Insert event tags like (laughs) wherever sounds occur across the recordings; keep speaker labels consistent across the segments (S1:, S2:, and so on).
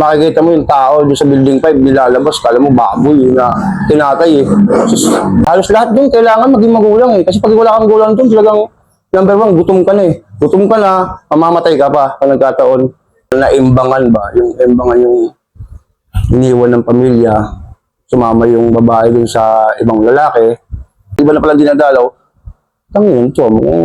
S1: makikita mo yung tao doon sa building 5, nilalabas, kala mo baboy na tinatay eh. Halos lahat doon kailangan maging magulang eh. Kasi pag wala kang gulang doon, talagang number one, gutom ka na eh. Gutom ka na, mamamatay ka pa pag nagkataon. Na imbangan ba? Yung imbangan yung iniwan ng pamilya, sumama yung babae dun sa ibang lalaki, iba na pala dinadalaw, tangin, to, kung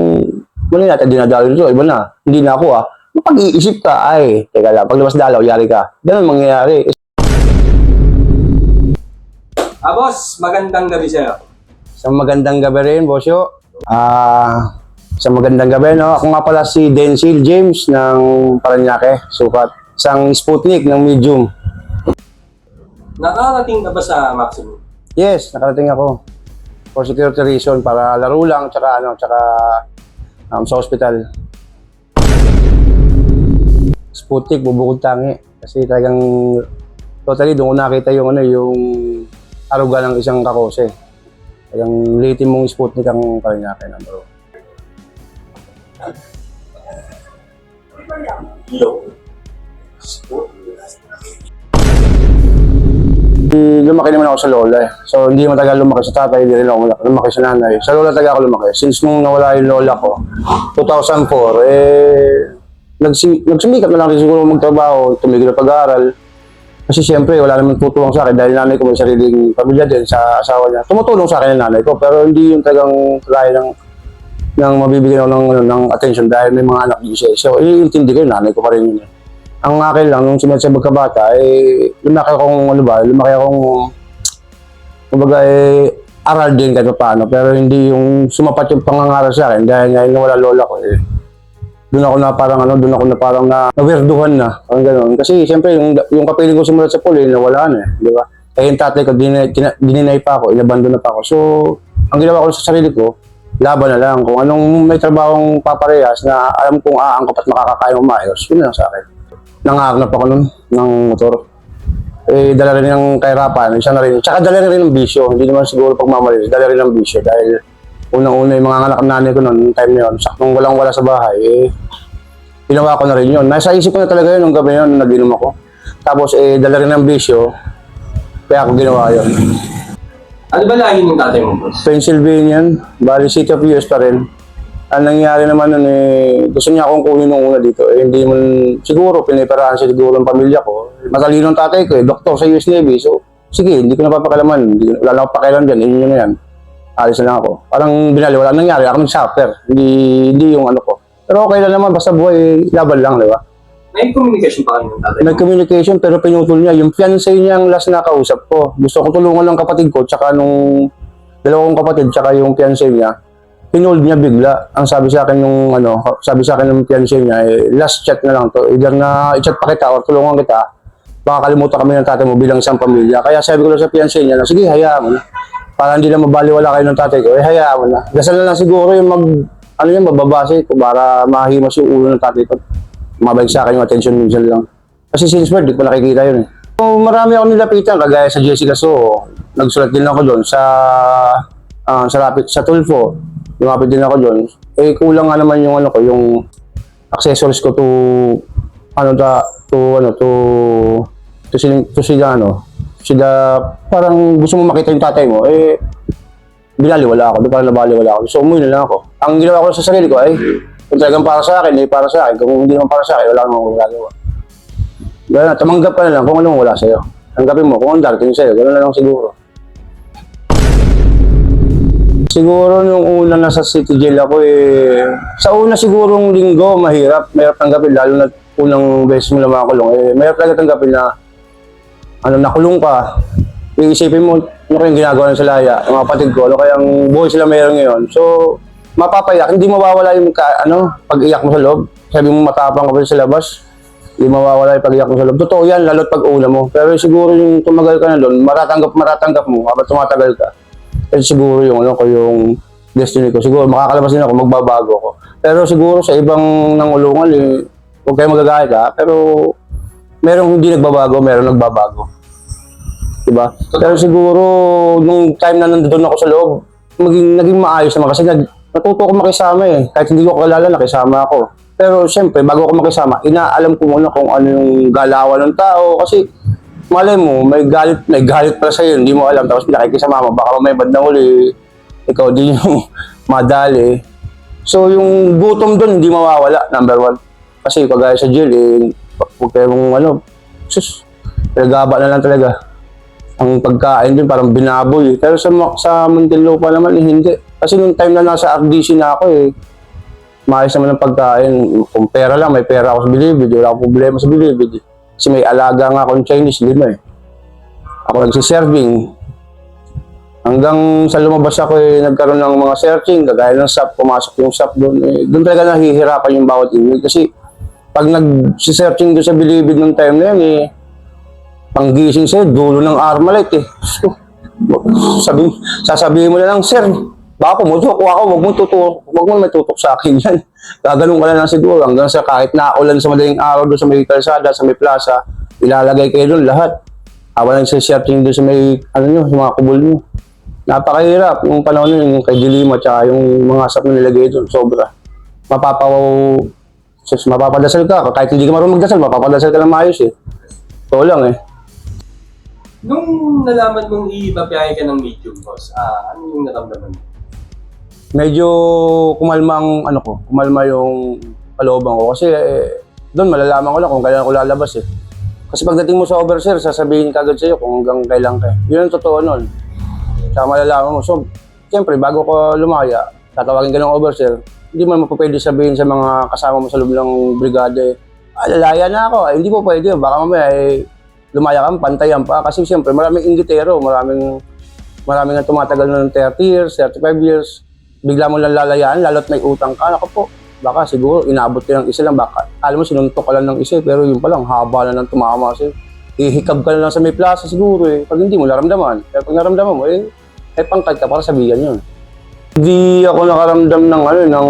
S1: mali natin dinadalaw dito, iba na, hindi na ako ah. Pag-iisip ka, ay, teka lang, pag labas dalaw, yari ka. Ganun mangyayari.
S2: Ah, boss, magandang gabi sa'yo.
S1: Sa magandang gabi rin, Bosyo. Ah, sa magandang gabi, no? Ako nga pala si Denzel James ng Paranaque, sukat. Isang Sputnik ng medium.
S2: Nakarating na ba sa maximum?
S1: Yes, nakarating ako. For security reason, para laro lang, tsaka ano, tsaka um, sa hospital. Sputnik, bubukod tangi. Kasi talagang, totally, doon ko nakita yung ano, yung aruga ng isang kakose. Talagang litin mong Sputnik ang number one. Di- lumaki naman ako sa lola eh. So, hindi matagal lumaki sa tatay, hindi rin ako lumaki sa nanay. Sa lola talaga ako lumaki. Since nung nawala yung lola ko, 2004, eh, nagsi nagsumikap na lang rin siguro magtrabaho, tumigil na pag-aaral. Kasi siyempre, wala naman tutulong sa akin dahil nanay ko may sariling pamilya din sa asawa niya. Tumutulong sa akin yung nanay ko, pero hindi yung talagang kaya ng ng mabibigyan ako ng, ano, ng attention dahil may mga anak din siya. So, iintindi ko yung nanay ko pa rin yun. Ang akin lang, nung sumunod sa magkabata, eh, lumaki akong, ano ba, lumaki akong, kumbaga, eh, aral din kahit paano, pero hindi yung sumapat yung pangangaral sa akin dahil nga yung wala lola ko, eh, doon ako na parang ano, doon ako na parang na nawirduhan na, ang gano'n. Kasi siyempre yung yung kapiling ko sumulat sa pool, eh, nawala na, eh, di ba? Eh yung tatay ko, dinay, tina- dininay pa ako, inabandon na pa ako. So, ang ginawa ko sa sarili ko, laban na lang. Kung anong may trabahong paparehas na alam kong aangkop at makakakaya umayos, yun lang sa akin. Nangarap ako nun ng motor. Eh, dala rin ng kahirapan, isa na rin. Tsaka dala rin ng bisyo, hindi naman siguro pagmamalis, dala rin ng bisyo dahil unang-una yung mga anak nanay ko noon, time yun, saktong walang-wala sa bahay, eh, ginawa ko na rin yun. Nasa isip ko na talaga yun nung gabi yun, nag-inom ako. Tapos, eh, dala rin ng bisyo, kaya ako ginawa yun.
S2: Ano ba lahi ng tatay mo, boss?
S1: Pennsylvania, bali City of US pa rin. Ang nangyari naman nun eh, gusto niya akong kunin nung una dito. Eh, hindi man, siguro, piniperahan siya siguro ng pamilya ko. Matalino ang tatay ko eh, doktor sa US Navy. So, sige, hindi ko napapakalaman. Wala na akong pakialam dyan, inyo na yan. Alis na lang ako. Parang binali, wala nangyari. Ako nag-suffer. Hindi, hindi yung ano ko. Pero okay lang naman, basta buhay, laban lang, di ba?
S2: May communication pa kayo ng tatay
S1: May communication pero pinutol niya. Yung fiancé niya ang last na kausap ko. Gusto ko tulungan ng kapatid ko tsaka nung dalawa kong kapatid tsaka yung fiancé niya. Pinold niya bigla. Ang sabi sa akin nung ano, sabi sa akin ng fiancé niya, eh, last chat na lang to. Either na i-chat pa kita or tulungan kita. Baka kalimutan kami ng tatay mo bilang isang pamilya. Kaya sabi ko lang sa fiancé niya sige, hayaan mo na. Para hindi na mabaliwala kayo ng tatay ko, eh hayaan mo na. Dasal na lang siguro yung mag, ano yan, mababase ko para mahimas yung ulo ng tatay ko mabalik sa akin yung attention minsan lang. Kasi since birth, di ko nakikita yun eh. So, marami ako nilapitan, kagaya sa Jessica So, nagsulat din ako doon sa ah, sa rapid sa Tulfo. Lumapit din ako doon. Eh kulang nga naman yung ano ko, yung accessories ko to ano da to ano to to sila, to sila ano sila parang gusto mo makita yung tatay mo eh binaliwala ako, parang nabaliwala ako. So umuwi na lang ako. Ang ginawa ko sa sarili ko ay kung talagang para sa akin, eh para sa akin. Kung hindi naman para sa akin, wala namang magagawa. Gano'n na, tumanggap ka na lang kung anong wala sa'yo. Tanggapin mo kung ang darating sa'yo. Gano'n na lang siguro. Siguro nung una nasa city jail ako eh, sa una sigurong linggo, mahirap. Mahirap tanggapin, lalo na unang beses mo na makakulong. Eh, mahirap talaga tanggapin na ano, nakulong ka. Iisipin mo, ano kayang ginagawa ng salaya, mga kapatid ko, ano kayang buhay sila meron ngayon. So, mapapayak, hindi mawawala yung ka, ano, pag-iyak mo sa loob. Sabi mo matapang ka pa sa labas, hindi mawawala yung pag-iyak mo sa loob. Totoo yan, lalo't pag una mo. Pero siguro yung tumagal ka na doon, maratanggap, maratanggap mo habang tumatagal ka. Kasi siguro yung ano ko, yung destiny ko. Siguro makakalabas din ako, magbabago ako. Pero siguro sa ibang nangulungan, eh, huwag kayo magagalit ha. Pero merong hindi nagbabago, merong nagbabago. Diba? Pero siguro, nung time na nandun ako sa loob, maging, naging maayos naman kasi nag, natuto ko makisama eh. Kahit hindi ko kilala, nakisama ako. Pero siyempre, bago ako makisama, inaalam ko muna kung ano yung galawan ng tao. Kasi, malay mo, may galit, may galit pa sa'yo, hindi mo alam. Tapos pinakikisama mo, baka may bandang uli, ikaw din yung (laughs) madali. So, yung gutom doon, hindi mawawala, number one. Kasi kagaya sa jail, eh, huwag kayong ano, sus, nagaba na lang talaga. Ang pagkain din parang binaboy. Pero sa, sa Muntinlupa naman, eh, hindi. Kasi nung time na nasa RDC na ako eh, maayos naman ang pagkain. Kung pera lang, may pera ako sa Bilibid. Wala akong problema sa Bilibid. Kasi may alaga nga akong Chinese, lima eh. Ako nagsiserving. Hanggang sa lumabas ako eh, nagkaroon ng mga searching, kagaya ng SAP, pumasok yung SAP doon. Eh, doon talaga nahihirapan yung bawat email. Kasi pag nag-searching doon sa Bilibid nung time na yun eh, panggising sa'yo, dulo ng Armalite eh. So, sabi, sasabihin mo na lang, Sir, baka pumutok ako, wag mo tutok, wag mo may tutok sa akin yan. (laughs) Gaganon ka na lang siguro hanggang sa kahit naulan sa madaling araw doon sa may kalsada, sa may plaza, ilalagay kayo doon lahat. Habang nagsisearching doon sa may, ano nyo, sa mga kubol nyo. Napakahirap yung panahon yun, yung kay Dilima, tsaka yung mga asap na nilagay doon, sobra. Mapapaw, sus, mapapadasal ka, kahit hindi ka marunong magdasal, mapapadasal ka ng maayos eh. Ito lang eh.
S2: Nung nalaman mong ibabiyahe ka ng medium, boss, ah, ano yung naramdaman mo?
S1: medyo kumalma ang ano ko, kumalma yung kalooban ko kasi eh, doon malalaman ko lang kung kailan ko lalabas eh. Kasi pagdating mo sa overseer, sasabihin kagad sa'yo kung hanggang kailan ka. Yun ang totoo nun. Tsaka malalaman mo. So, siyempre, bago ko lumaya, tatawagin ka ng overseer, hindi mo naman po pwede sabihin sa mga kasama mo sa loob ng brigada eh, ah, lalaya na ako. Eh, hindi po pwede. Baka mamaya eh, lumaya ka, pantayan pa. Kasi siyempre, maraming inggitero, maraming maraming na tumatagal na ng 30 years, 35 years bigla mo lang lalayaan, lalo't may utang ka, ako po, baka siguro inabot ka ng isa lang, baka alam mo sinuntok ka lang ng isa, eh, pero yun pa lang, haba na ng tumama sa'yo. Ihikab ka na lang sa may plaza siguro eh, pag hindi mo naramdaman. Pero pag naramdaman mo, eh, eh pangkad ka para sabihan yun. Hindi ako nakaramdam ng ano, ng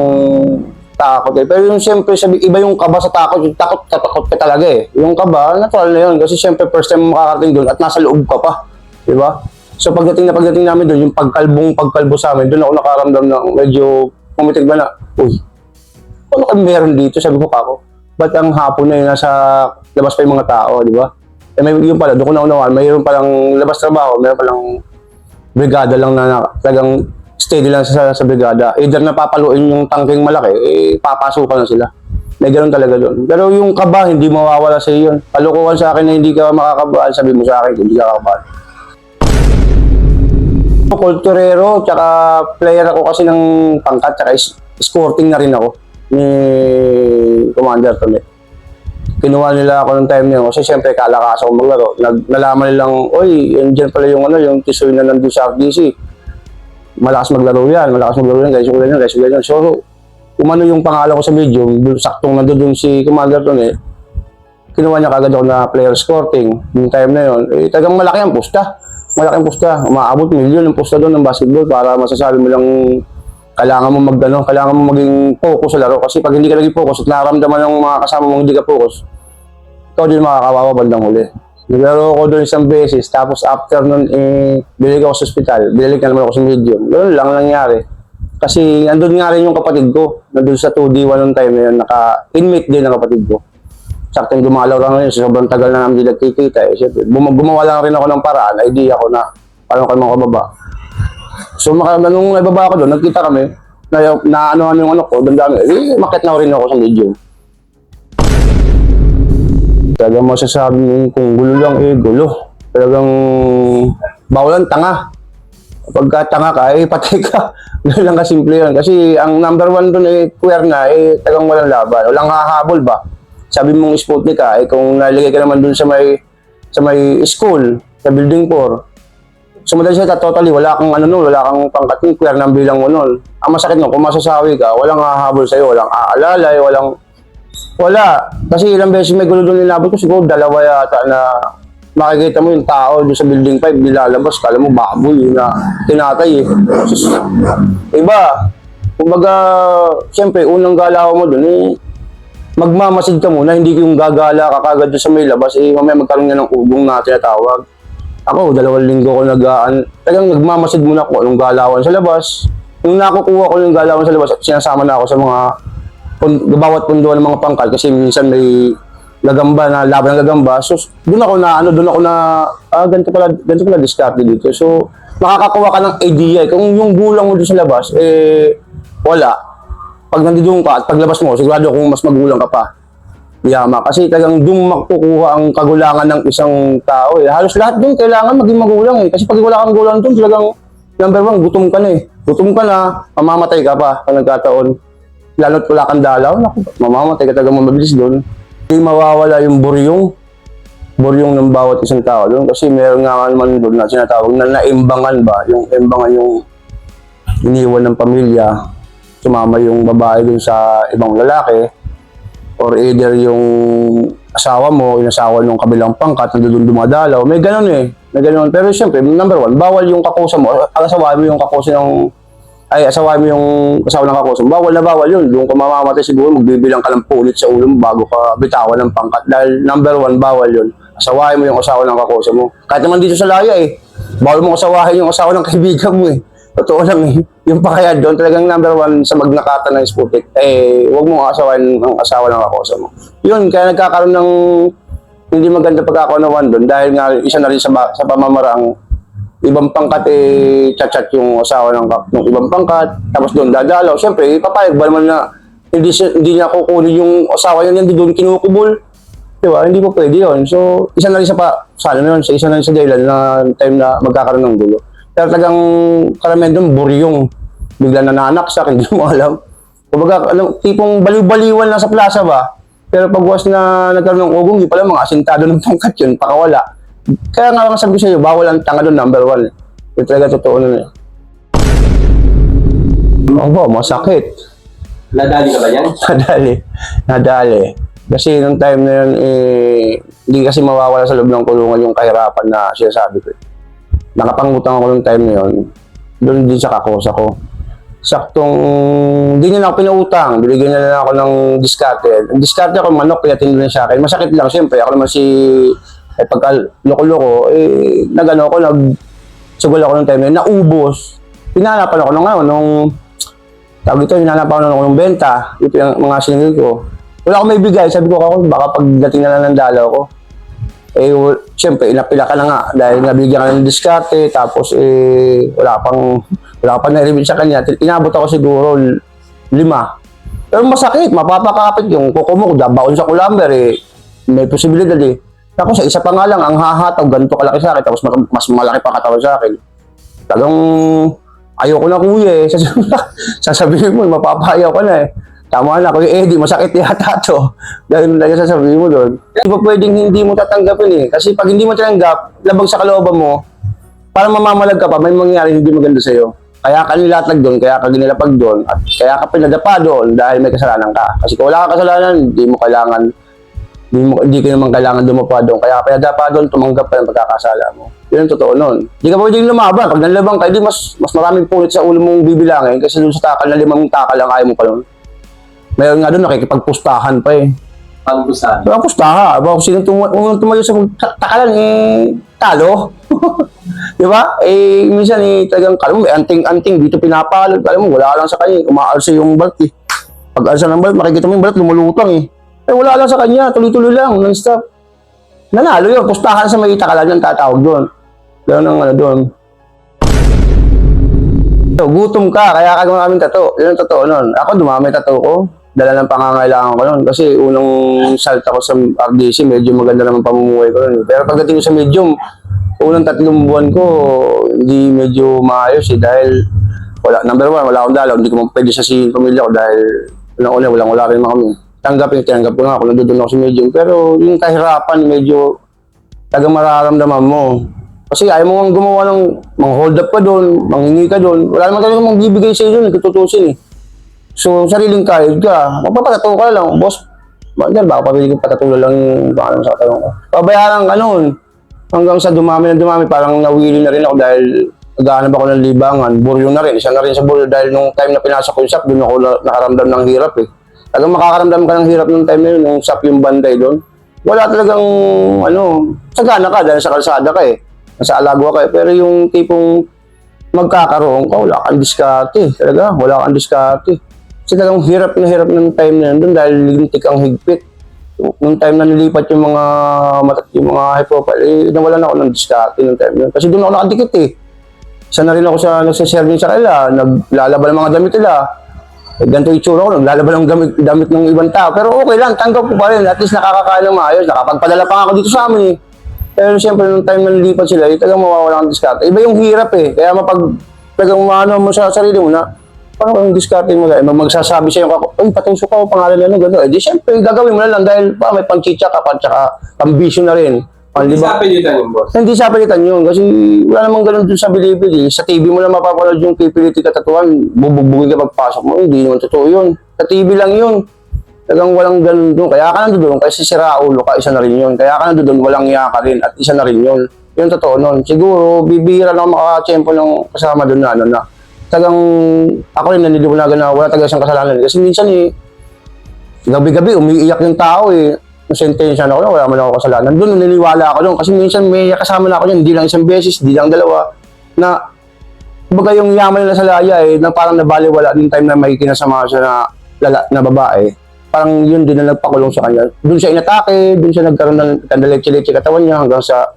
S1: takot eh. Pero yung siyempre, sabi, iba yung kaba sa takot, yung takot, katakot ka talaga eh. Yung kaba, natural na yun. Kasi siyempre, first time mo makakarating doon at nasa loob ka pa. Di ba? So pagdating na pagdating namin doon, yung pagkalbong pagkalbo sa amin, doon ako nakaramdam ng medyo pumitig ba na, uy, ano kami meron dito? Sabi ko pa ako, ba't ang hapon na yun nasa labas pa yung mga tao, di ba? Eh may yun pala, doon ko naunawaan, mayroon palang labas trabaho, mayroon palang brigada lang na, na talagang steady lang sa, sa brigada. Either napapaluin yung tangking malaki, eh papasukan na sila. May ganun talaga doon. Pero yung kaba, hindi mawawala sa iyo yun. Kalukuhan sa akin na hindi ka makakabahan, sabi mo sa akin, hindi ka kakabahan kulturero, tsaka player ako kasi ng pangkat, tsaka sporting na rin ako ni Commander Tome. Kinuha nila ako ng time niyo kasi siyempre kalakas ako maglaro. Nag, nalaman nilang, oy, yan pala yung ano, yung tisoy na nandun sa RDC. Malakas maglaro yan, malakas maglaro yan, guys, ganyan, guys, ganyan. So, umano yung pangalan ko sa dun- saktong nandun dun si Commander Tome, kinuha niya kagad ako na player sporting yung time na yun. Eh, tagang malaki ang pusta malaking pusta. Umaabot milyon ang pusta doon ng basketball para masasabi mo lang kailangan mo mag ano, kailangan mo maging focus sa laro kasi pag hindi ka naging focus at nararamdaman ng mga kasama mo hindi ka focus, ikaw din makakawawa bandang huli. Naglaro ako doon isang beses, tapos after nun, eh, bilig ako sa ospital, bilig na naman ako sa medium. Ganun lang nangyari. Kasi andun nga rin yung kapatid ko, nandun sa 2D1 nung time na yun, naka-inmate din ang kapatid ko saktong dumalaw lang ngayon, sobrang tagal na namin nagkikita. Eh. Siyempre, bum- gumawa lang rin ako ng paraan, idea ko na paano kayo makababa. So, maka, nung nababa ako doon, nagkita kami, na, na ano yung ano ko, doon dami, eh, makit na rin ako sa medium. Talagang masasabi kung gulo lang, eh, gulo. Talagang bawalan tanga. Pagka tanga ka, eh, patay ka. (laughs) Ganun lang kasimple yun. Kasi ang number one doon, eh, queer na, eh, talagang walang laban. Walang hahabol ba? sabi mong Sputnik ka, eh kung naligay ka naman dun sa may sa may school, sa building 4, so madali siya totally, wala kang ano nun, wala kang pangkating, queer ng bilang mo nun. Ang masakit nun, kung masasawi ka, walang hahabol sa'yo, walang aalalay, walang, wala. Kasi ilang beses may gulo doon nilabot ko, siguro dalawa yata na makikita mo yung tao doon sa building 5, nilalabas, kala mo baboy na tinatay eh. Sus, iba. Kumbaga, siyempre, unang galaw mo doon eh, magmamasid ka muna, hindi yung gagala ka kagad doon sa may labas, eh mamaya magkaroon nga ng ugong na tinatawag. Ako, dalawang linggo ko nagaan, talagang nagmamasid muna ako anong galawan sa labas. Nung nakukuha ko yung galawan sa labas at sinasama na ako sa mga bawat punduan ng mga pangkat kasi minsan may gagamba na laban ng gagamba. So, doon ako na, ano, doon ako na, ah, ganito pala, ganito pala discard dito. So, makakakuha ka ng idea. Kung yung gulang mo doon sa labas, eh, wala. Pag nandito ka at paglabas mo, sigurado kung mas magulang ka pa. Yama. Kasi talagang doon makukuha ang kagulangan ng isang tao. Eh. Halos lahat doon kailangan maging magulang eh. Kasi pag wala kang gulang doon, talagang number one, gutom ka na eh. Gutom ka na, mamamatay ka pa pag nagkataon. Lalo't wala kang dalaw, naku, mamamatay ka talagang mabilis doon. Hindi mawawala yung buryong. Buryong ng bawat isang tao doon. Kasi meron nga naman doon na sinatawag na naimbangan ba? Yung imbangan yung iniwan ng pamilya. Sumama yung babae doon sa ibang lalaki or either yung asawa mo, yung asawa ng kabilang pangkat, nandun dumadalaw. May ganun eh. May ganun. Pero siyempre, number one, bawal yung kakusa mo. Ang asawa mo yung kakusa ng ay asawa mo yung asawa ng kakusa mo. Bawal na bawal yun. Doon ka mamamatay siguro, magbibilang ka ng pulit sa ulo mo bago ka bitawan ng pangkat. Dahil number one, bawal yun. Asawahin mo yung asawa ng kakusa mo. Kahit naman dito sa laya eh. Bawal mo asawahin yung asawa ng (laughs) kaibigan mo eh. Totoo lang eh. Yung pa kaya doon, talagang number one sa magnakata ng Sputik, eh, huwag mo asawahin ang asawa ng kakusa mo. Yun, kaya nagkakaroon ng hindi maganda pagkakaunawan doon dahil nga isa na rin sa, sa pamamaraang ibang pangkat eh chat-chat yung asawa ng, ng ibang pangkat tapos doon dadalaw. Siyempre, papayag ba naman na hindi, hindi niya kukunin yung asawa niya hindi doon kinukubol. Di ba? Hindi po pwede yun. So, isa na rin sa pa, sana na yun, sa isa na rin sa dahilan na time na magkakaroon ng gulo. Pero talagang karamihan doon, buryong. Bigla nananaksak, hindi mo alam. Kumbaga, alam, tipong baliw-baliwan lang sa plaza ba? Pero pag was na nagkaroon ng ugong, yung pala mga asintado ng pangkat yun, pakawala. Kaya nga lang sabi ko sa iyo, bawal ang tanga doon, number one. Yung talaga totoo nun eh. Ako ba, masakit.
S2: Nadali ka ba yan? (laughs)
S1: Nadali. Nadali. Kasi nung time na yun, eh, hindi kasi mawawala sa loob ng kulungan yung kahirapan na sinasabi ko. eh. Nakapangutang ako nung time na yun. Doon din sa kakosa ko. Saktong, hindi niya na ako pinautang. Binigyan niya na ako ng diskarte. Ang diskarte ako, manok, kaya tinulong sa akin. Masakit lang, siyempre. Ako naman si, eh, pagka loko-loko, eh, nagano ako, nag, sugol ako nung time na naubos. Pinahanapan ako nung ano, nung, tawag ito, hinanapan ako ng benta. Ito yung mga sinigil ko. Wala akong may bigay. Sabi ko ako, baka pagdating na lang ng dalaw ko. Eh, siyempre, inapila ka na nga. Dahil nabigyan ka ng diskarte. Tapos, eh, wala pang, wala pang na-reveal sa kanya. Inabot ako siguro lima. Pero masakit, mapapakapit yung kuko mo. Dabaon sa kulamber, eh. May posibilidad eh. Tapos, sa isa pa nga lang, ang hahataw, ganito kalaki sa akin. Tapos, mas, malaki pa katawan sa akin. Talagang, ayoko na kuya eh. (laughs) Sasabihin, mo, mapapayaw ka na eh. Tama na, Kuya Eddie, masakit yata to. (laughs) Dahil talaga sasabihin mo doon. Hindi pa pwedeng hindi mo tatanggapin eh. Kasi pag hindi mo tanggap, labag sa kalooban mo, parang mamamalag ka pa, may mangyayari hindi maganda sa'yo. Kaya ka nilatag doon, kaya ka ginilapag doon, at kaya ka pinadapa doon dahil may kasalanan ka. Kasi kung wala ka kasalanan, hindi mo kailangan, hindi, ka naman kailangan dumapa doon. Kaya kaya pinadapa doon, tumanggap ka ng pagkakasala mo. Yun ang totoo nun. Hindi ka pwedeng lumaban. Pag nanlabang ka, di mas, mas maraming punit sa ulo mong bibilangin kasi doon sa takal na limang takal lang ayaw mo pa nun. Mayroon nga doon nakikipagpustahan pa eh.
S2: Ko?
S1: Walang pustaha. Aba, kung sino unang tumayo sa ta- takalan, eh, talo. (laughs) Di ba? Eh, minsan eh, talagang, kala mo, anting-anting, dito pinapalad. Kala mo, wala lang sa kanya, umaalsa yung balat eh. Pag alsa ng balat, makikita mo yung balat, lumulutang eh. Eh, wala lang sa kanya, tuloy-tuloy lang, non-stop. Nanalo yun, pustahan sa may takalan yung tatawag doon. Ganun ang ano doon. So, gutom ka, kaya ka gumamit tato. Yun ang totoo nun. Ako, dumami tato ko. Dala ng pangangailangan ko nun. Kasi unang salta ko sa RDC, medyo maganda naman pamumuhay ko nun. Pero pagdating sa medium, unang tatlong buwan ko, hindi medyo maayos eh. Dahil, wala, number one, wala akong dalaw. Hindi ko pwede sa si pamilya ko dahil uli, walang wala rin mga kami. Tanggapin, tinanggap ko nga ako, nandun ako sa medium. Pero yung kahirapan, medyo tagang mararamdaman mo. Kasi ayaw mo nga gumawa ng mga hold up ka doon, manghingi ka doon. Wala naman talagang magbibigay sa iyo doon, tutusin eh. So, sariling kahit ka, magpapatato ka lang, boss. Ba, dyan, baka pabili ko patatulo lang yung naman sa katawan ko. Pabayaan ka noon. Hanggang sa dumami na dumami, parang nawili na rin ako dahil naghahanap ako ng libangan. Buryo na rin. Isa na rin sa buryo dahil nung time na pinasok ko yung shop, doon ako na- nakaramdam ng hirap eh. Talagang makakaramdam ka ng hirap nung time na yun, nung shop yung banday doon. Wala talagang, ano, sagana ka dahil sa kalsada ka eh. Nasa alagwa ka eh. Pero yung tipong magkakaroon ka, wala kang diskarte. Talaga, wala kang diskarte. Kasi talagang hirap na hirap ng time na yun doon dahil lintik ang higpit. Nung time na nilipat yung mga matat yung mga high profile, eh, nawalan ako ng diskarte nung time na yun. Kasi doon ako nakadikit eh. Isa na rin ako sa nagsiserving sa kanila, naglalaban ng mga damit nila. Eh, ganito itsura ko, naglalaban ng damit, damit ng ibang tao. Pero okay lang, tanggap ko pa rin. At least nakakakain ng maayos. Nakapagpadala pa ako dito sa amin eh. Pero siyempre, nung time na nilipat sila, eh, talagang mawawala ng diskarte. Iba yung hirap eh. Kaya mapag talagang umano mo sa sarili mo na, parang yung diskarte mo dahil magsasabi sa'yo ay, patusok ako, pangalan na ano, gano'n. Eh, di siyempre, gagawin mo na lang dahil pa may pang-chicha ka pa, tsaka pang-vision na rin.
S2: Hindi
S1: di ba?
S2: sa pilitan yung boss.
S1: Hindi sa pilitan yun kasi wala namang ganun dun sa Bilibili. Sa TV mo lang mapapanood yung pipiliti katatuan, bubugbugin ka pagpasok mo. Hindi naman totoo yun. Sa TV lang yun. Talagang walang ganun dun. Kaya ka nandoon kasi sira ulo ka, isa na rin yun. Kaya ka nandoon, walang iya ka rin at isa na rin yun. Yun totoo nun. Siguro, bibihira lang makakachempo ng kasama dun na ano na. Talagang ako rin naniliwanagan na wala talaga siyang kasalanan. Kasi minsan eh, gabi-gabi umiiyak yung tao eh. Yung sentensya na ako, wala man ako kasalanan. Doon naniniwala ako doon kasi minsan may kasama na ako yun, hindi lang isang beses, hindi lang dalawa, na kumbaga yung yaman nila sa laya eh, na parang nabaliwala ng time na may kinasama siya na, lala, na babae. Parang yun din na nagpakulong sa kanya. Doon siya inatake, doon siya nagkaroon ng kandaleche-leche katawan niya hanggang sa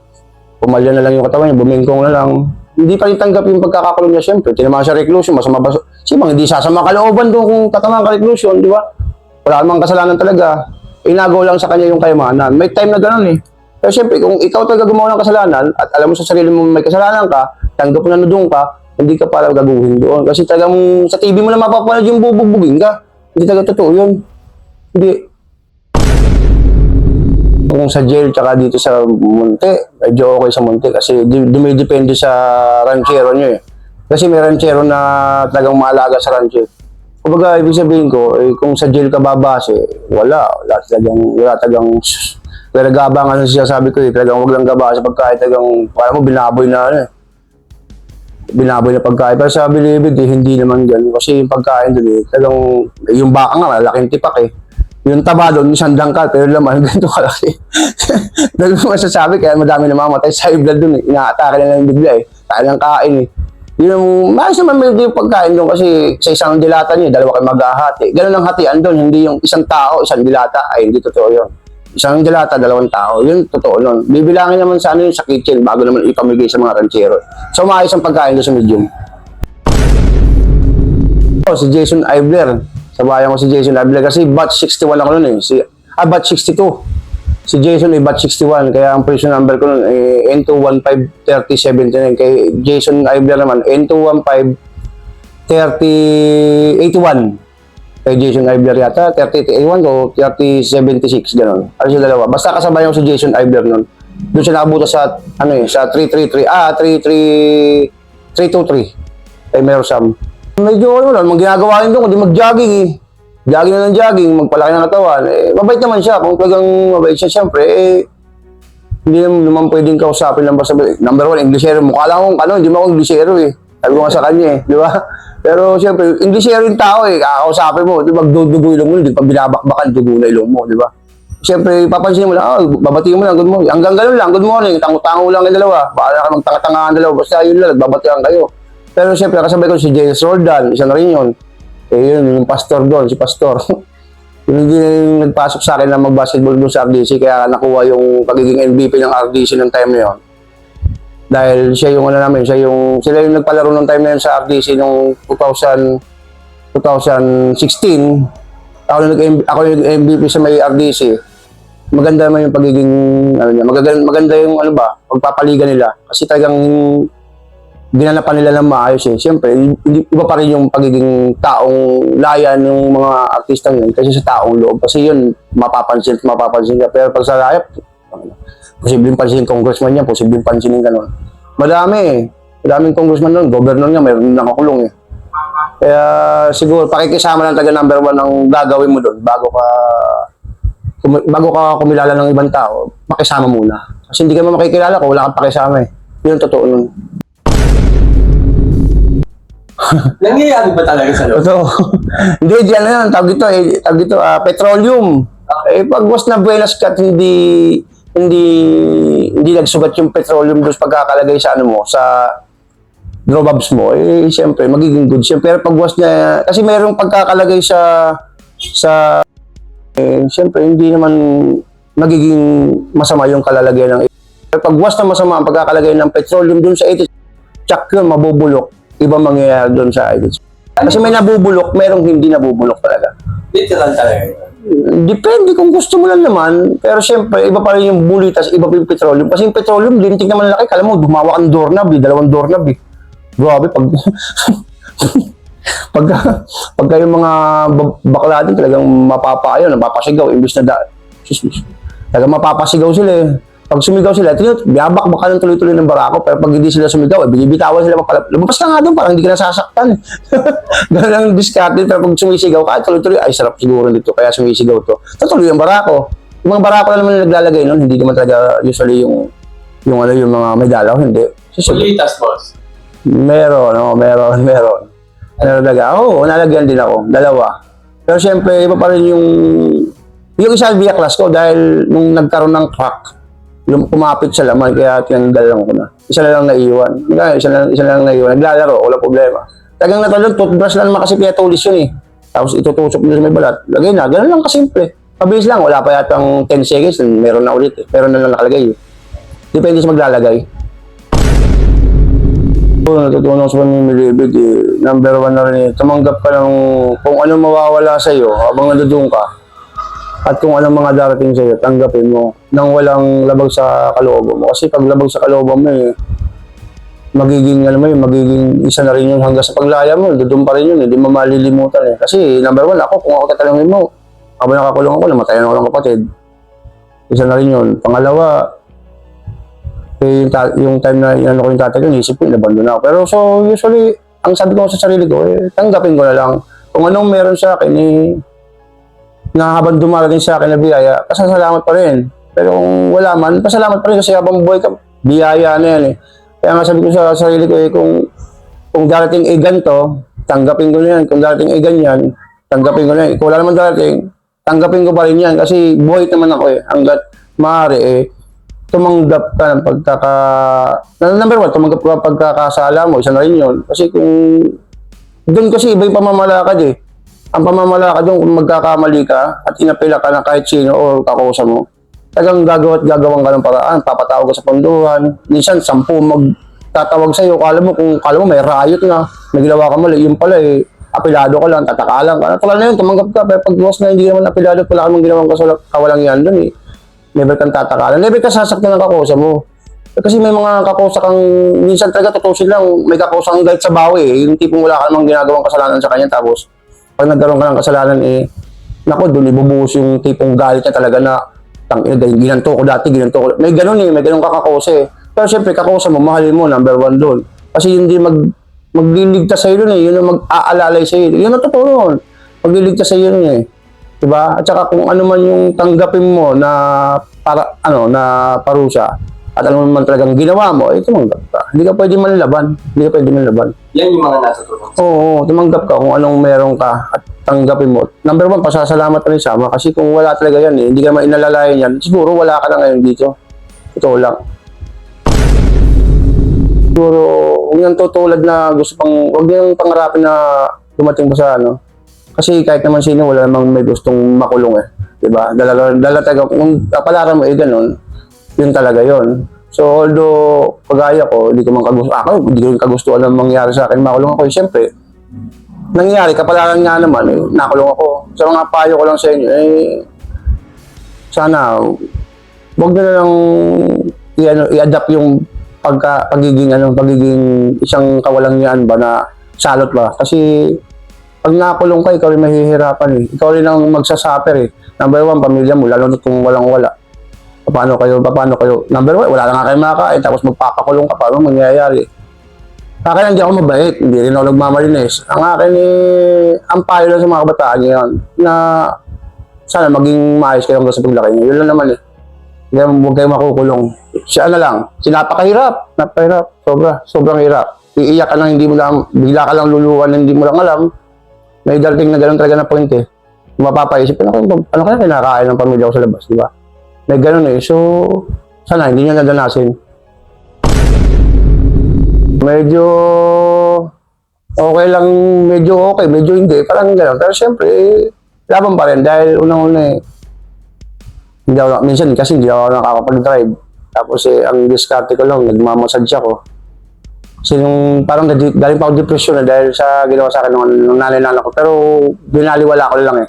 S1: pumalya na lang yung katawan niya, bumingkong na lang. Hindi pa rin tanggap yung pagkakakulong niya, syempre. Tinama siya reclusion, masama ba? Siyempre, hindi sasama kalooban doon kung tatamaan ka reclusion, di ba? Wala namang kasalanan talaga. Inagaw lang sa kanya yung kayamanan. May time na gano'n eh. Pero siyempre, kung ikaw talaga gumawa ng kasalanan at alam mo sa sarili mo may kasalanan ka, tanggap mo na doon ka, hindi ka para gaguhin doon. Kasi talagang sa TV mo na mapapanood yung bubugbugin ka. Hindi talaga totoo yun. Hindi. Kung sa jail tsaka dito sa Monte, medyo okay sa Monte kasi dumidepende sa ranchero nyo eh. Kasi may ranchero na talagang maalaga sa rancho. Kumbaga, ibig sabihin ko, eh, kung sa jail ka babase, wala. Wala talagang, wala talagang, pero gabangan siya sabi ko eh, talagang wag lang gabase pagkain talagang, parang mo binaboy na ano eh. Binaboy na pagkain. Pero sa bilibid eh, hindi naman ganun. Kasi yung pagkain doon eh, talagang, eh, yung baka nga, malaking tipak eh. Yung taba doon, isang dangkal, pero laman, (laughs) ganito kalaki. Dahil masasabi, kaya madami namamatay sa high blood doon eh. Inaatake na lang bigla eh. Kaya ng kain eh. Yun ang, maayos naman may yung pagkain doon kasi sa isang dilata niyo, dalawa kayo maghahati. Ganun ang hatian doon, hindi yung isang tao, isang dilata. Ay, hindi totoo yun. Isang dilata, dalawang tao. Yun, totoo nun. Bibilangin naman sa ano yun sa kitchen bago naman ipamigay sa mga ranchero. So, maayos ang pagkain doon sa medium. Oh, si Jason Ibler. Sabayan ko si Jason Ibler kasi batch 61 ako nun eh. Si, ah, batch 62. Si Jason ay batch 61. Kaya ang person number ko nun eh, N2153079. Kay Jason Ibler naman, N2153081. Kay Jason Ibler yata, 3081 o 3076, gano'n. Ano siya dalawa. Basta kasabayan ko si Jason Ibler nun. Doon siya nakabuta sa, ano eh, sa 333, ah, 33, 323. Kay Mayor Sam. Medyo ano lang, mga ginagawa rin doon, kundi mag-jogging eh. Jogging na ng jogging, magpalaki ng katawan. Eh, mabait naman siya. Kung talagang mabait siya, siyempre, eh, hindi naman, pwedeng kausapin lang basta. Number one, Englishero. Mukha lang akong, ano, hindi mo ako Englishero eh. Sabi ko nga sa kanya eh, di ba? (laughs) Pero siyempre, Englishero yung tao eh, kakausapin mo, di ba, magdudugo ilong mo, di pa binabakbakan, dugo na ilong mo, di ba? Siyempre, papansin mo lang, oh, babatiin mo lang, good morning. Hanggang ganun lang, good morning, tango-tango lang yung dalawa. Baka ka magtanga-tangahan dalawa, basta yun lang, nagbabatihan kayo. Pero siyempre, kasabay ko si James Roldan, isa na rin yun. Eh yun, yung pastor doon, si pastor. (laughs) Yung hindi na yung nagpasok sa akin na mag-basketball doon sa RDC, kaya nakuha yung pagiging MVP ng RDC ng time na yun. Dahil siya yung ano namin, siya yung, sila yung nagpalaro ng time na yun sa RDC noong 2000, 2016. Ako yung, ako yung MVP sa may RDC. Maganda naman yung pagiging, ano niya, maganda, maganda yung ano ba, pagpapaliga nila. Kasi talagang ginanapan nila ng maayos eh. Siyempre, iba pa rin yung pagiging taong laya ng mga artista yun kasi sa taong loob. Kasi yun, mapapansin mapapansin ka. Pero pag sa laya, posibleng pansinin congressman niya, posibleng pansinin ka nun. Madami eh. Madaming congressman nun, governor niya, mayroon nakakulong eh. Kaya siguro, pakikisama lang taga number one ang gagawin mo doon bago ka bago ka kumilala ng ibang tao, pakisama muna. Kasi hindi ka mo makikilala kung wala kang pakisama eh. Yun ang totoo nun. (laughs)
S2: Nangyayari ba talaga sa loob?
S1: Totoo. (laughs) Hindi, diyan na yun. Tawag dito, eh, tawag dito, ah, petroleum. Eh, pag was na buenas ka hindi, hindi, hindi nagsugat yung petroleum doon pagkakalagay sa ano mo, sa, drawbabs mo, eh, siyempre, magiging good siya. Pero pag was niya, kasi mayroong pagkakalagay sa, sa, eh, siyempre, hindi naman magiging masama yung kalalagyan ng pero pag was na masama ang pagkakalagay ng petroleum dun sa 80, tsak yun, mabubulok. Iba mangyayari dun sa 80. Kasi may nabubulok, merong hindi nabubulok talaga.
S2: Literal talaga.
S1: Depende kung gusto mo lang naman. Pero siyempre, iba pa rin yung bulitas, iba pa yung petroleum. Kasi yung petroleum, lintik naman laki. Kala mo, dumawa ang doorknob, eh, dalawang doorknob eh. Grabe, pag... (laughs) pagka, pagka yung mga ba- bakla din talagang mapapaayon, napapasigaw, imbis na da... Excuse me. Talagang mapapasigaw sila eh. Pag sumigaw sila, tinut, biyabak baka ng tuloy-tuloy ng barako, pero pag hindi sila sumigaw, eh, binibitawan sila papalap. Lumabas ka nga doon, parang hindi ka nasasaktan. (laughs) Ganun ang diskarte, pero pag sumisigaw ka, tuloy-tuloy, ay sarap siguro dito, kaya sumisigaw to. Tutuloy ang barako. Yung mga barako na naman yung naglalagay nun, hindi naman talaga usually yung yung ano yung mga may dalaw, hindi. Sisigaw.
S2: Kulitas, boss.
S1: Meron, no, meron, (laughs) meron. Meron talaga. Oo, oh, nalagyan din ako. Dalawa. Pero syempre, iba pa rin yung... Yung isa via class ko dahil nung nagkaroon ng crack, kumapit sa laman, kaya tinanggal lang ko na. Isa na lang naiwan. Kaya isa na, isa lang naiwan. Naglalaro, wala problema. Tagang natalon, toothbrush lang naman kasi pinatulis yun eh. Tapos itutusok mo sa may balat. Lagay na, ganun lang kasimple. Mabilis lang, wala pa yatang 10 seconds, meron na ulit eh. Meron na lang nakalagay eh. Depende sa maglalagay. Oo, natutunan ko sa pamimilibig eh. Number one na rin eh. Tumanggap ka ng kung ano mawawala sa iyo habang nandoon ka. At kung anong mga darating sa iyo, tanggapin mo nang walang labag sa kalooban mo. Kasi pag labag sa kalooban mo eh, magiging, alam mo yun, magiging isa na rin yun hanggang sa paglaya mo. Doon pa rin yun, hindi mo malilimutan eh. Kasi number one, ako, kung ako tatanungin mo, habang nakakulong ako, namatayan ako ng kapatid. Isa na rin yun. Pangalawa, eh, yung, ta- yung time na inano ko yung tatay ko, naisip ko, inabando na ako. Pero so, usually, ang sabi ko sa sarili ko, eh, tanggapin ko na lang. Kung anong meron sa akin, eh, na habang dumarating sa akin na biyaya, pasasalamat pa rin. Pero kung wala man, pasalamat pa rin kasi habang buhay ka, biyaya na yan eh. Kaya nga sabi ko sa sarili ko, eh, kung, kung darating eh ganito, tanggapin ko na yan. Kung darating eh ganyan, tanggapin ko na yan. Kung wala naman darating, tanggapin ko pa rin yan. Kasi buhay naman ako eh. Hanggat maaari eh, tumanggap ka ng pagkaka... Number one, tumanggap ka ng pagkakasala mo. Isa na rin yun. Kasi kung... Doon kasi iba yung pamamalakad eh. Ang pamamalakad doon, kung magkakamali ka at inapila ka ng kahit sino o kakusa mo, talagang gagawa at gagawin ka ng paraan. Papatawag ka sa ponduhan. Minsan, sampu magtatawag sa'yo. Kala mo, kung kala mo may riot na, may ginawa ka mali, yun pala eh, apelado ka lang, tatakalan ka. Tulad na yun, tumanggap ka. Pero pag buwas na hindi naman apelado, wala ka mong ginawang kasala- kawalang yan doon eh never kang tatakalan. Never ka sasaktan ng kakosa mo. Eh, Kasi may mga kakosa kang, minsan talaga tutusin lang, may kakosa kang sa bawi eh. Yung tipong wala ka namang ginagawang kasalanan sa kanya, tapos pag nagkaroon ka ng kasalanan eh, nako, doon ibubuhos yung tipong galit niya talaga na, tang ina, ginanto ko dati, ginanto ko. May ganun eh, may ganun ka kakosa eh. Pero syempre, kakosa mo, mahalin mo, number one doon. Kasi hindi mag, magliligtas sa'yo doon eh, yun ang mag-aalalay sa'yo. Yun ang totoo nun. Magliligtas sa'yo yun eh. Diba? At saka kung ano man yung tanggapin mo na para ano na parusa at ano man talagang ginawa mo, eh tumanggap ka. Hindi ka pwede manlaban. Hindi ka pwede manlaban.
S2: Yan yung mga natutunan.
S1: Oo, oo, tumanggap ka kung anong meron ka at tanggapin mo. Number one, pasasalamat pa rin sama kasi kung wala talaga yan eh, hindi ka naman inalalayan yan, siguro wala ka na ngayon dito. Ito lang. Siguro, huwag niyang tutulad na gusto pang, huwag niyang pangarapin na dumating pa sa ano, kasi kahit naman sino, wala namang may gustong makulong eh. Diba? Dala, dala taga, kung kapalaran mo eh ganun, yun talaga yun. So, although, pagaya ko, hindi ko man kagusto, ako, hindi ko kagustuhan ng mangyari sa akin, makulong ako eh, syempre, nangyari, kapalaran nga naman eh, nakulong ako. So, mga payo ko lang sa inyo, eh, sana, wag na lang i-adapt yung pagka, pagiging, ano, pagiging isang kawalangyaan ba na salot ba? Kasi, pag nakulong ka, ikaw rin mahihirapan eh. Ikaw rin ang magsasuffer eh. Number one, pamilya mo, lalo na kung walang wala. Paano kayo, paano kayo, number one, wala na nga kayo makakain, tapos magpapakulong ka, paano mangyayari? Sa akin, hindi ako mabait, hindi rin ako nagmamalinis. Ang akin eh, ang payo lang sa mga kabataan ngayon, na sana maging maayos kayo hanggang sa paglaki niyo. Yun lang naman eh. Hindi huwag kayo makukulong. Siya na lang, si napakahirap, napakahirap, sobra, sobrang hirap. Iiyak ka lang, hindi mo lang, bigla ka lang luluwan, hindi mo lang alam, may darating na ganun talaga na point eh. Mapapaisip, ano, ano kaya kinakain ng pamilya ko sa labas, di ba? May ganun eh. So, sana hindi nyo nadanasin. medyo okay lang, medyo okay, medyo hindi, parang gano'n. Pero syempre, eh, laban pa rin dahil unang-una eh, hindi ako, minsan kasi hindi ako nakakapag-drive. Tapos eh, ang diskarte ko lang, nagmamassage ako. Kasi nung parang galing pa ako depression na dahil sa ginawa sa akin ng, ng nanay nana ko. Pero binaliwala ko lang eh.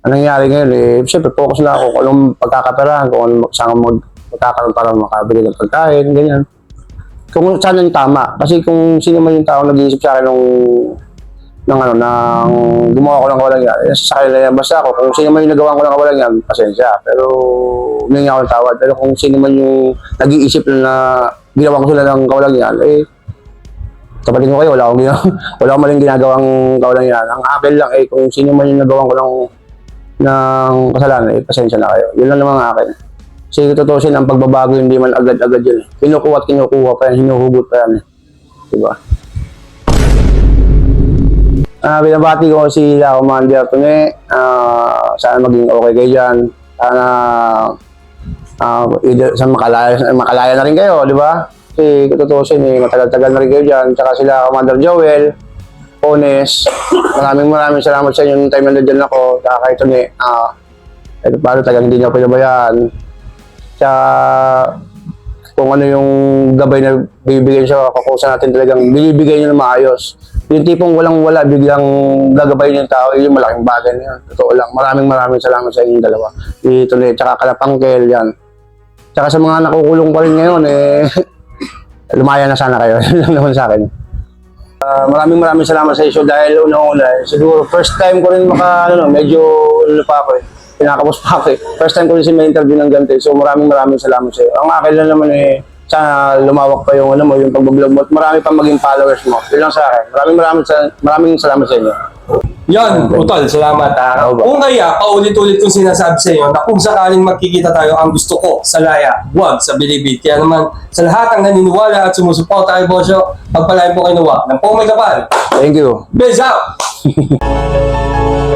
S1: Anong nangyari ngayon eh, syempre focus na ako kung anong pagkakaperahan, kung anong saan ako mag, magkakaroon para makabili ng pagkain, ganyan. Kung saan yung tama. Kasi kung sino man yung tao nag-iisip sa akin ng ng ano, ng gumawa ko ng kawalang yan, eh, sa kanila yan, basta ako, kung sino man yung nagawa ko ng kawalang yan, pasensya. Pero, humingi ako ng tawad. Pero kung sino man yung nag-iisip na ginawa ko sila ng kawalang yan, eh, kapatid ko kayo, wala akong, (laughs) wala akong maling ginagawang kawalang yan. Ang akin lang, eh, kung sino man yung nagawa ko ng, ng kasalanan, eh, pasensya na kayo. Yun lang naman ang akin. Kasi tutusin, ang pagbabago hindi man agad-agad yun. Kinukuha at kinukuha pa yan, hinuhugot pa yan. Eh. Diba? Ah, binabati ko si La Commander Tune. Ah, sana maging okay kayo dyan. Sana ah, either, sa makalaya, makalaya na rin kayo, di ba? Kasi kututusin eh, matagal-tagal na rin kayo dyan. Tsaka sila Commander Joel, Ones, maraming maraming salamat sa inyo nung time na nandiyan ako. Tsaka kay Tune, ah, ito paano tagang hindi niyo pinabayaan. Tsaka kung ano yung gabay na bibigyan sa kakusa natin talagang binibigay niyo na maayos. Yung tipong walang-wala, biglang gagabay yung tao, yun yung malaking bagay na. Totoo lang. Maraming maraming salamat sa inyong dalawa. Dito na, tsaka kalapangkel yan. Tsaka sa mga nakukulong pa rin ngayon, eh, (laughs) lumaya na sana kayo. (laughs) Lang naman sa akin. Ah, maraming maraming salamat sa issue dahil una-una, eh, siguro first time ko rin maka, ano, no, medyo ano pa ako eh. Pinakapos pa ako eh. First time ko rin si may interview ng ganito eh. So maraming maraming salamat sa iyo. Ang akin lang naman eh, sana lumawak pa yung ano mo, yung pag-vlog mo at marami pa maging followers mo. Yun lang sa akin. Maraming maraming, maraming salamat sa inyo.
S2: Yan, Utol, salamat ha. Kung kaya, paulit-ulit kong sinasabi sa iyo na kung sakaling magkikita tayo, ang gusto ko sa Laya, huwag sa Bilibid. Kaya naman, sa lahat ng naniniwala at sumusuporta kay Bosyo, pagpalain po kayo nawa ng pumay kapal.
S1: Thank you.
S2: Peace out! (laughs)